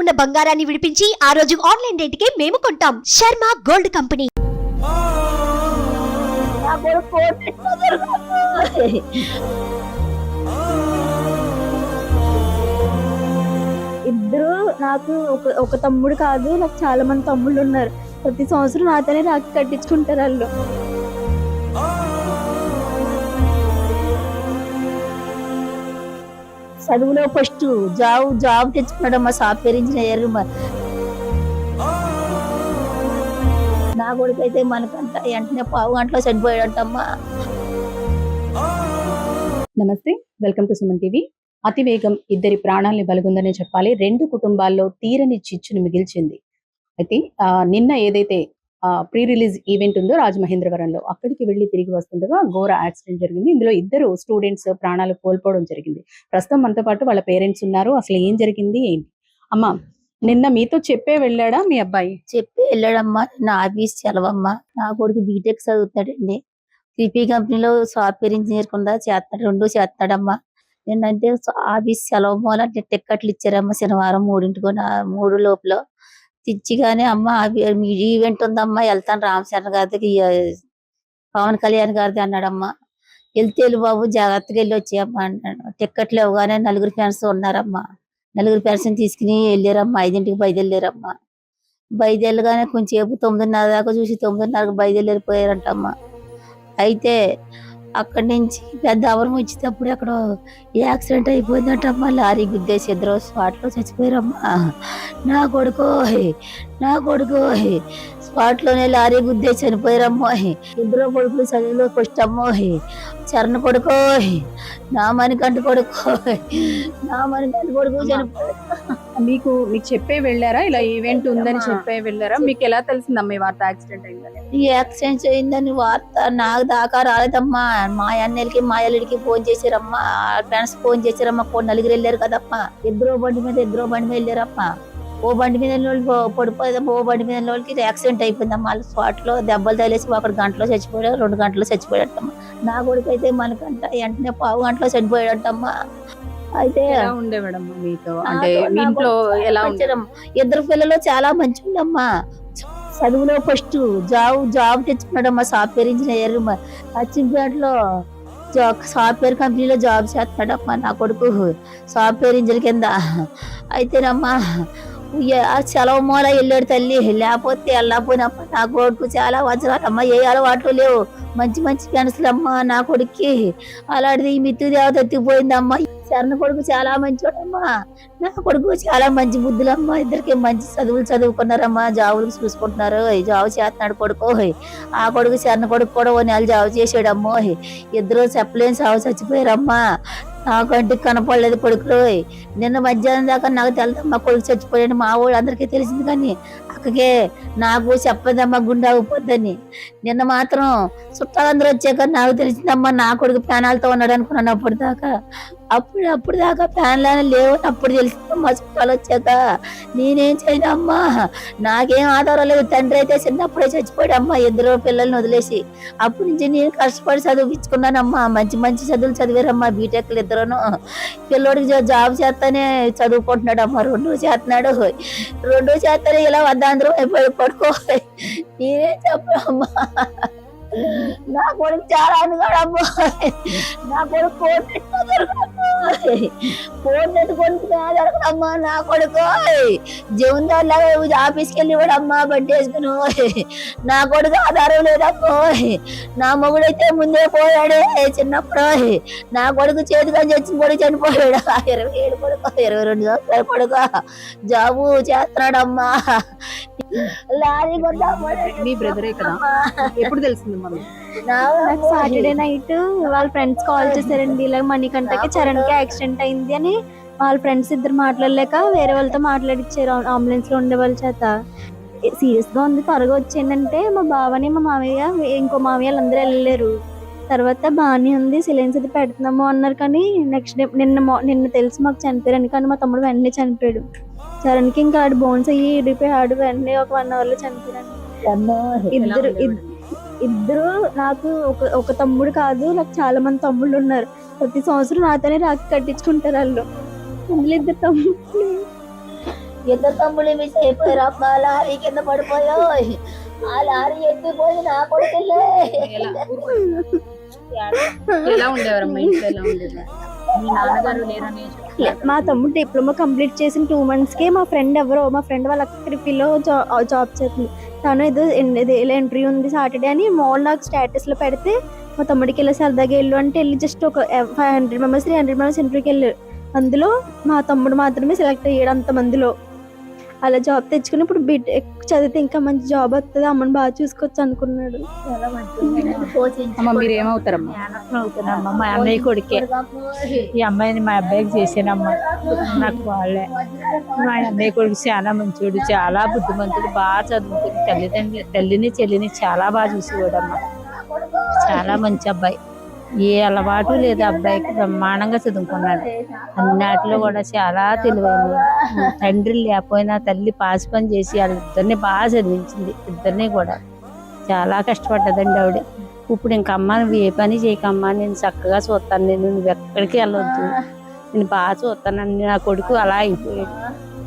ఉన్న బంగారాన్ని విడిపించి ఆ రోజు ఆన్లైన్ రేటుకే మేము కొంటాం. Sharma gold company. ఇద్దరు నాకు ఒక ఒక తమ్ముడు కాదు నాకు చాలా మంది తమ్ముళ్ళు ఉన్నారు. ప్రతి సంవత్సరం నాతోనే రాఖీ కట్టించుకుంటారు వాళ్ళు. చదువులో ఫస్ట్ జాబ్ జాబ్ తెచ్చుకున్నాడు మా సాఫ్ట్వేర్ ఇంజనీర్ నా కొడుకు అయితే మనకంట వెంటనే పావు గంటలో చనిపోయాడంటమ్మా. నమస్తే వెల్కమ్ టు సుమన్ టీవీ. అతివేగం ఇద్దరి ప్రాణాల్ని బలుగుందని చెప్పాలి. రెండు కుటుంబాల్లో తీరని చిచ్చును మిగిల్చింది. అయితే ఆ, నిన్న ఏదైతే ప్రీ రిలీజ్ ఈవెంట్ ఉందో రాజమహేంద్రవరంలో. అక్కడికి వెళ్ళి తిరిగి వస్తుండగా ఘోర యాక్సిడెంట్ జరిగింది. ఇందులో ఇద్దరు స్టూడెంట్స్ ప్రాణాలు కోల్పోవడం జరిగింది. ప్రస్తుతం మనతో పాటు వాళ్ళ పేరెంట్స్ ఉన్నారు. అసలు ఏం జరిగింది ఏంటి? అమ్మా నిన్న మీతో చెప్పే వెళ్ళాడా మీ అబ్బాయి? చెప్పి వెళ్ళాడమ్మా. నా ఆఫీస్ చలవమ్మా నా కొడుకు బీటెక్ చదువుతాడండి క్రిపీ కంపెనీలో సాఫ్ట్వేర్ ఇంజనీర్ కింద చేస్తాడు. రెండు చేస్తాడమ్మా. నిన్నంటే ఆఫీస్ సెలవు మూల టిక్కెట్లు ఇచ్చారమ్మా శనివారం మూడింటికి మూడు లోపల. తెచ్చిగానే అమ్మ మీ ఈవెంట్ ఉందమ్మా వెళ్తాను రామచంద్ర గారికి పవన్ కళ్యాణ్ గారిది అన్నాడమ్మా. వెళ్తే బాబు జాగ్రత్తగా వెళ్ళి వచ్చేయమ్మా అన్నాడు. టిక్కెట్లు ఇవ్వగానే నలుగురు ఫ్రెండ్స్ ఉన్నారమ్మా. నలుగురు ఫ్రెండ్స్ తీసుకుని వెళ్ళారమ్మా ఐదింటికి బయలుదేరారమ్మా. బయలుదేరగానే కొంచెంసేపు తొమ్మిదిన్నర దాకా చూసి తొమ్మిదిన్నరకు బయలుదేరిపోయారంటమ్మా. అయితే అక్కడి నుంచి పెద్ద అవరం వచ్చేటప్పుడు అక్కడ యాక్సిడెంట్ అయిపోయిందంటమ్మా లారీ గుద్దేసి ఇద్దరు స్పాట్లో చచ్చిపోయారమ్మా. నా కొడుకు నా కొడుకు స్పాట్లోనే లారీ గుద్దేసి చనిపోయారమ్మో. ఇద్దరు కొడుకులు చదువులో ఫస్ట్ అమ్మో చరణ్ కొడుకో నా మణికంఠ కొడుకో నా మణికంఠ కొడుకు చనిపోయారు. మీకు మీకు చెప్పే వెళ్ళారా? ఇలా ఈవెంట్ ఉందని చెప్పే వెళ్ళారా? మీకు ఎలా తెలిసిందమ్మా ఈ వార్త? యాక్సిడెంట్ అయిందని. ఈ యాక్సిడెంట్ అయిందని వార్త నాకు దాకా రాలేదమ్మా. మా అన్నెలకి మా అల్లుడికి ఫోన్ చేశారమ్మా. ఫ్రెండ్స్ ఫోన్ చేశారమ్మా. కొన్ని నలుగురు వెళ్ళారు కదమ్మా. ఇద్దరు బండి మీద ఇద్దరు బండి మీద వెళ్ళారమ్మా. ఓ బండి మీద వాళ్ళు పడిపోయిందమ్మా. ఓ బండి మీద వాళ్ళకి యాక్సిడెంట్ అయిపోయిందమ్మా. వాళ్ళ స్పాట్లో దెబ్బలు తగిలేసి ఒక గంటలో చచ్చిపోయాడు రెండు గంటలో చచ్చిపోయాడమ్మా నా కొడుకు అయితే మనకంట వెంటనే పావు గంటలో చనిపోయాడంటమ్మా. అయితే ఎలా ఉండేవాడమ్మా మీతో? అంటే మీ ఇంట్లో ఎలా. ఇద్దరు పిల్లలు చాలా మంచిదమ్మా. చదువులో ఫస్ట్ జాబ్ జాబ్ తెచ్చుకున్నాడమ్మా సాఫ్ట్వేర్ ఇంజనీర్ అచ్చంపేటలో సాఫ్ట్వేర్ కంపెనీలో జాబ్ చేస్తాడమ్మా నా కొడుకు. సాఫ్ట్వేర్ ఇంజనీర్ కింద. అయితేనమ్మా సెలవు మూల వెళ్ళాడు తల్లి. లేకపోతే వెళ్ళకపోయినమ్మా నా కొడుకు చాలా వజ్రాలమ్మా ఏ అలవాట్లు లేవు. మంచి మంచి ఫ్రెండ్స్లు అమ్మా నా కొడుక్కి. అలాంటిది ఈ మిత్తు దేవత ఎత్తిపోయిందమ్మ శరణ కొడుకు చాలా మంచివాడమ్మా నా కొడుకు చాలా మంచి బుద్ధులమ్మ. ఇద్దరికి మంచి చదువులు చదువుకున్నారమ్మా. జాబులు చూసుకుంటున్నారు. జాబు చేస్తున్నాడు కొడుకు. ఆ కొడుకు శరణ కొడుకు కూడా ఓ నెల జాబు చేసాడమ్మో ఇద్దరు చెప్పలేని సాగు చచ్చిపోయారమ్మా. నాకు కంటికి కనపడలేదు కొడుకులు నిన్న మధ్యాహ్నం దాకా నాకు తెలుదమ్మా కొడుకు చచ్చిపోయాడు. మా ఊళ్ళు అందరికీ తెలిసింది కానీ అక్కకే నాకు చెప్పదమ్మా గుండె ఆగిపోద్దని. నిన్న మాత్రం చుట్టాలందరూ వచ్చాక నాకు తెలిసిందమ్మా నా కొడుకు ప్రాణాలతో ఉన్నాడు అనుకున్నాను అప్పుడు దాకా అప్పుడు అప్పుడు దాకా ప్యాన్లు లేవు అప్పుడు తెలిసిందమ్మా చుట్టాలు వచ్చాక నేనేం చేయనమ్మా నాకేం ఆధారం లేదు. తండ్రి అయితే చిన్నప్పుడే చచ్చిపోయాడమ్మా ఇద్దరు పిల్లల్ని వదిలేసి. అప్పటి నుంచి నేను కష్టపడి చదివించుకున్నానమ్మా మంచి మంచి చదువులు చదివారమ్మా బీటెక్లు ఇద్దరును. పిల్లోడికి జాబ్ చేస్తానే చదువుకుంటున్నాడు అమ్మా. రెండు చేస్తున్నాడు. రెండు చేస్తానే ఇలా వద్దాంధ్రం అయిపోయి పడుకో నేనేం చెప్పమ్మా నా కొడుకు చాలా అనుగాడమ్మా నా కొడుకు పెట్టుకోగలరమ్మా కోట్ పెట్టుకొని జరగడమ్మా నా కొడుకు. జీవన్ లాగా ఆఫీస్కి వెళ్ళి ఇవ్వడమ్మా బండి వేసుకుని నా కొడుకు ఆధారం లేదమ్మో. నా మొగుడైతే ముందే పోయాడే చిన్నప్పుడు. నా కొడుకు చేతిగా చచ్చిన కొడుకు చనిపోయాడు. ఇరవై ఏడు కొడుకు ఇరవై రెండు సంవత్సరాల కొడుకు. జాబు చేస్తున్నాడమ్మా లారీ మీ బ్రదరే కదా? ఎప్పుడు తెలిసిందమ్మా మీకు? నాకు సాటర్డే నైట్ వాళ్ళ ఫ్రెండ్స్ కాల్ చేశారండి. ఇలా మణికంటకి చరణ్కి యాక్సిడెంట్ అయింది అని వాళ్ళ ఫ్రెండ్స్ ఇద్దరు మాట్లాడలేక వేరే వాళ్ళతో మాట్లాడిచ్చారు. అంబులెన్స్లో ఉండే వాళ్ళ చేత. సీరియస్గా ఉంది. త్వరగా వచ్చిందంటే మా బావని మా మామయ్య ఇంకో మామయ్య వాళ్ళందరూ వెళ్ళలేరు. తర్వాత బాగానే ఉంది. సిలెన్స్ అది పెడుతున్నాము అన్నారు కానీ నెక్స్ట్ డే నిన్న నిన్న తెలిసి మాకు చనిపోయారని కానీ మా తమ్ముడు వెంటనే చనిపోయాడు. చరణ్కి ఇంకా ఆడు బోన్స్ అయ్యి ఇడిపోయి ఆడు వెంటనే ఒక వన్ అవర్లో చనిపోయాడు. ఇద్దరు? ఇద్దరు నాకు ఒక ఒక తమ్ముడు కాదు నాకు చాలా మంది తమ్ముళ్ళు ఉన్నారు. ప్రతి సంవత్సరం నాతోనే రాఖీ కట్టించుకుంటారు వాళ్ళు. అందులో ఇద్దరు తమ్ముళ్ళు. ఇద్దరు తమ్ముళ్ళు మిస్ అయిపోయారు? అమ్మ లారీ కింద పడిపోయో ఆ లారీ ఎత్తిపోయి నా కొడుకులే. ఎలా? ఎలా ఉండేవారమ్మా? ఇంట్లో ఎలా ఉండేవారు మీ నాన్నగారు లేరని మా తమ్ముడు డిప్లొమా కంప్లీట్ చేసిన టూ మంత్స్కే మా ఫ్రెండ్ ఎవరో మా ఫ్రెండ్ వాళ్ళ క్రిఫీలో జాబ్ చేస్తుంది. తను ఏదో ఇది ఇలా ఎంట్రీ ఉంది సాటర్డే అని మోల్ నాకు స్టేటస్లో పెడితే మా తమ్ముడికి వెళ్ళి సరదాగా వెళ్ళు అంటే వెళ్ళి జస్ట్ ఒక five hundred members three hundred members ఇంటర్వ్యూకి వెళ్ళారు. అందులో మా తమ్ముడు మాత్రమే సెలెక్ట్ అయ్యాడు అంత మందిలో అలా జాబ్ తెచ్చుకుని ఇప్పుడు బిడ్ చదివితే ఇంకా మంచి జాబ్ వస్తుంది అమ్మని బాగా చూసుకోవచ్చు అనుకున్నాడు. అమ్మ మీరు ఏమవుతారమ్మా అవుతున్నామ్మా మా అన్నయ్య కొడుకే. ఈ అమ్మాయిని మా అబ్బాయికి చేసానమ్మా నాకు వాళ్ళే. మా అన్నయ్య కొడుకు చాలా మంచివాడు చాలా బుద్ధిమంతుడు బాగా చదువుకుని తల్లిదండ్రులు తల్లిని చెల్లిని చాలా బాగా చూసేవాడమ్మా. చాలా మంచి అబ్బాయి. ఏ అలవాటు లేదు. అబ్బాయికి బ్రహ్మాండంగా చదువుకున్నాడు. అన్నిటిలో కూడా చాలా తెలివైన తండ్రి లేకపోయినా తల్లి పాసి పని చేసి వాళ్ళిద్దరిని బాగా చదివించింది. ఇద్దరిని కూడా. చాలా కష్టపడ్డదండి ఆవిడ. ఇప్పుడు ఇంక నువ్వు ఏ పని చేయకమ్మా నేను చక్కగా చూస్తాను. నేను నువ్వు ఎక్కడికి వెళ్ళొద్దు. నేను బాగా చూస్తానని నా కొడుకు అలా అయిపోయాడు.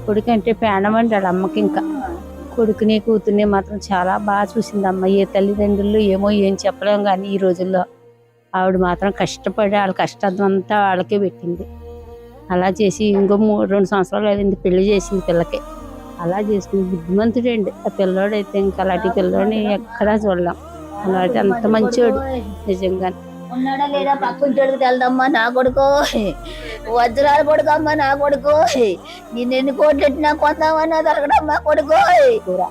కొడుకు అంటే ప్రాణం అంటాడు అమ్మకి ఇంకా. కొడుకుని కూతుర్ని మాత్రం చాలా బాగా చూసింది అమ్మ. ఏ తల్లిదండ్రులు ఏమో ఏం చెప్పలేం కానీ ఈ రోజుల్లో. ఆవిడ మాత్రం కష్టపడి వాళ్ళ కష్టం అంతా వాళ్ళకే పెట్టింది. అలా చేసి ఇంకో మూడు రెండు సంవత్సరాలు అయింది పెళ్ళి చేసింది పిల్లకి. అలా చేసుకుని బుద్ధిమంతుడు అండి ఆ పిల్లోడైతే ఇంకా అలాంటి పిల్లోడిని ఎక్కడా చూడలేం. అలాంటి అంత మంచివాడు నిజంగా ఉన్నాడా లేదా? పక్కింటోడికి తెలదమ్మా నా కొడుకు. వజ్రాలు కొడుకమ్మా నా కొడుకు. నేను ఎన్ని కోట్లు ఎట్టినా కొందామన్నా దొరకడమ్మా కొడుకు.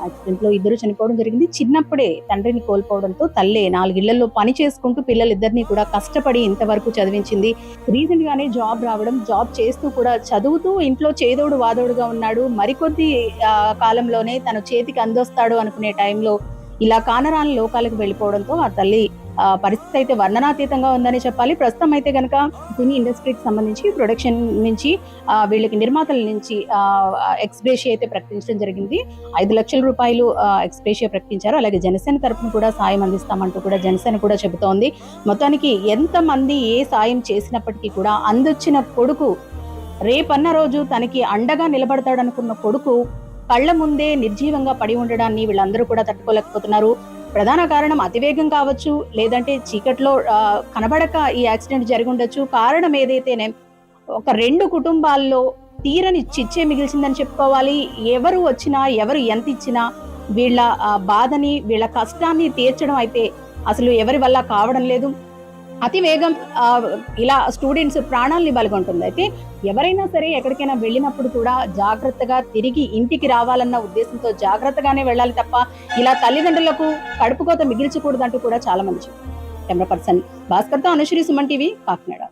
యాక్సిడెంట్లో ఇద్దరు చనిపోవడం జరిగింది. చిన్నప్పుడే తండ్రిని కోల్పోవడంతో తల్లే నాలుగిళ్ళలో పని చేసుకుంటూ పిల్లలిద్దరిని కూడా కష్టపడి ఇంతవరకు చదివించింది. రీసెంట్ గానే జాబ్ రావడం జాబ్ చేస్తూ కూడా చదువుతూ ఇంట్లో చేదోడు వాదోడుగా ఉన్నాడు. మరికొద్ది కాలంలోనే తన చేతికి అందొస్తాడు అనుకునే టైంలో ఇలా కానరాని లోకాలకు వెళ్ళిపోవడంతో ఆ తల్లి పరిస్థితి అయితే వర్ణనాతీతంగా ఉందని చెప్పాలి. ప్రస్తుతం అయితే కనుక సినీ ఇండస్ట్రీకి సంబంధించి ప్రొడక్షన్ నుంచి వీళ్ళకి నిర్మాతల నుంచి ఎక్స్గ్రేషియా అయితే ప్రకటించడం జరిగింది. ఐదు లక్షల రూపాయలు ఎక్స్గ్రేషియా ప్రకటించారు. అలాగే జనసేన తరఫున కూడా సాయం అందిస్తామంటూ కూడా జనసేన కూడా చెబుతోంది. మొత్తానికి ఎంతమంది ఏ సాయం చేసినప్పటికీ కూడా అందొచ్చిన కొడుకు రేపన్న రోజు తనకి అండగా నిలబడతాడనుకున్న కొడుకు కళ్ళ ముందే నిర్జీవంగా పడి ఉండడాన్ని వీళ్ళందరూ కూడా తట్టుకోలేకపోతున్నారు. ప్రధాన కారణం అతివేగం కావచ్చు లేదంటే చీకట్లో కనబడక ఈ యాక్సిడెంట్ జరిగి ఉండొచ్చు. కారణం ఏదైతేనే ఒక రెండు కుటుంబాల్లో తీరని చిచ్చే మిగిల్చిందని చెప్పుకోవాలి. ఎవరు వచ్చినా ఎవరు ఎంత ఇచ్చినా వీళ్ళ బాధని వీళ్ళ కష్టాన్ని తీర్చడం అయితే అసలు ఎవరి వల్ల కావడం లేదు. అతి వేగం ఇలా స్టూడెంట్స్ ప్రాణాలని బలగొంటుంది అయితే ఎవరైనా సరే ఎక్కడికైనా వెళ్ళినప్పుడు కూడా జాగ్రత్తగా తిరిగి ఇంటికి రావాలన్న ఉద్దేశంతో జాగ్రత్తగానే వెళ్ళాలి తప్ప ఇలా తల్లిదండ్రులకు కడుపు కోత మిగిల్చకూడదంటూ కూడా చాలా మంది కెమెరా పర్సన్ భాస్కర్తో అనుశ్రీ సుమన్ టీవీ కాకినాడ.